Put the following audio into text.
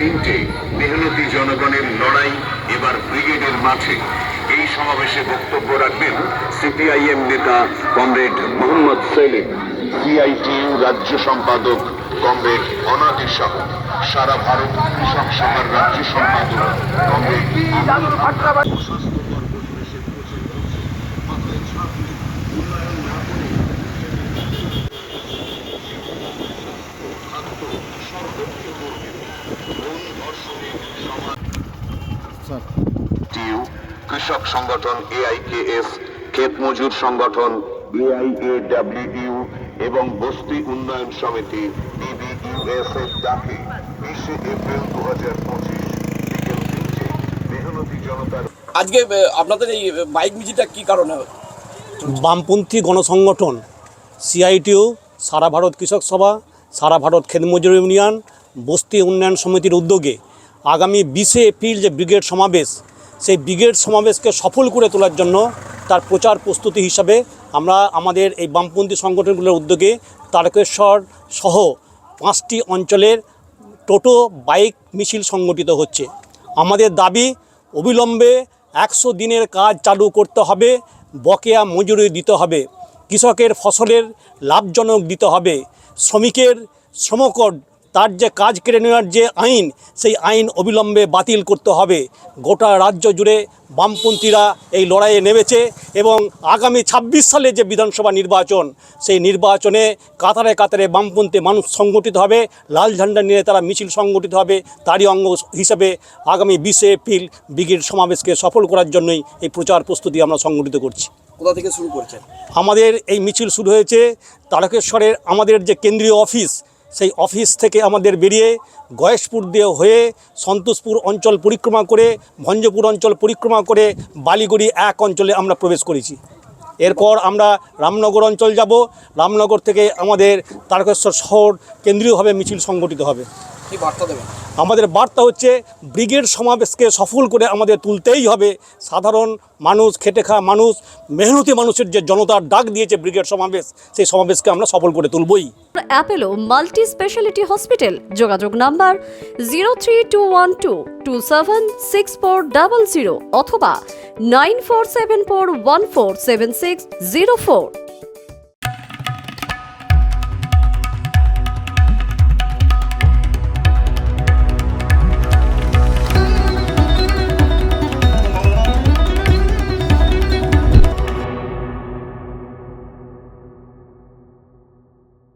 তিনটে মেহনতি জনগণের লড়াই এবার ব্রিগেডের মাঠে। এই সমাবেশে বক্তব্য রাখবেন সিপিআইএম নেতা কমরেড মোহাম্মদ সেলিম। সিআইটিইউ রাজ্য সম্পাদক কমরেড অনাদি শাহ। সারা ভারত কৃষক সভার রাজ্য সম্পাদক কমরেড পরিবেশে পচে মাথায় উন্নয়ন না টিউ কৃষক সংগঠন এআইকেএস ক্ষেত মজুর সংগঠন এআইএডব্লিউইউ এবং বস্তি উন্নয়ন সমিতি বিবিইউএস এর ডাকে বিশে এপ্রিল দু হাজার পঁচিশ বিকেল তিনটে মেহনতি জনতার আজকে আপনাদের এই বাইক মিছিলটা কি কারণে বামপন্থী গণসংগঠন সিআইটিউ সারা ভারত কৃষক সভা সারা ভারত খেতমজুর ইউনিয়ন বস্তি উন্নয়ন সমিতির উদ্যোগে আগামী বিশে এপ্রিল যে ব্রিগেড সমাবেশ, সেই ব্রিগেড সমাবেশকে সফল করে তোলার জন্য তার প্রচার প্রস্তুতি হিসাবে আমরা আমাদের এই বামপন্থী সংগঠনগুলোর উদ্যোগে তারকেশ্বর সহ পাঁচটি অঞ্চলের টোটো বাইক মিছিল সংগঠিত হচ্ছে। আমাদের দাবি, অবিলম্বে একশো দিনের কাজ চালু করতে হবে, বকেয়া মজুরি দিতে হবে, কৃষকের ফসলের লাভজনক দিতে হবে, শ্রমিকের শ্রমকর তার যে কাজ কেড়ে নেওয়ার যে আইন সেই আইন অবিলম্বে বাতিল করতে হবে। গোটা রাজ্য জুড়ে বামপন্থীরা এই লড়াইয়ে নেমেছে এবং আগামী ২৬ সালে যে বিধানসভা নির্বাচন সেই নির্বাচনে কাতারে কাতারে বামপন্থী মানুষ সংগঠিত হবে লাল ঝান্ডা নিয়ে তারা মিছিল সংগঠিত হবে তারই অঙ্গ হিসাবে আগামী বিশে এপ্রিল ব্রিগেড সমাবেশকে সফল করার জন্যই এই প্রচার প্রস্তুতি আমরা সংগঠিত করছি। কোথা থেকে শুরু করছেন? আমাদের এই মিছিল শুরু হয়েছে তারকেশ্বরের আমাদের যে কেন্দ্রীয় অফিস সেই অফিস থেকে আমাদের বেরিয়ে গয়েশপুর দিয়ে হয়ে সন্তোষপুর অঞ্চল পরিক্রমা করে, ভঞ্জপুর অঞ্চল পরিক্রমা করে বালিগুড়ি এক অঞ্চলে আমরা প্রবেশ করেছি। এরপর আমরা রামনগর অঞ্চল যাব। রামনগর থেকে আমাদের তারকেশ্বর শহর কেন্দ্রীয়ভাবে মিছিল সংগঠিত হবে। আমাদের বার্তা হচ্ছে ব্রিগেড সমাবেশকে সফল করে আমাদের তুলতেই হবে। সাধারণ মানুষ খেটে খাওয়া মানুষ মেহনতি মানুষের যে জনতার ডাক দিয়েছে ব্রিগেড সমাবেশ সেই সমাবেশকে আমরা সফল করে তুলবই। অ্যাপেলো মাল্টি স্পেশালিটি হসপিটাল যোগাযোগ number zero three two one two two seven six four double zero অথবা nine four seven four one four seven six zero four.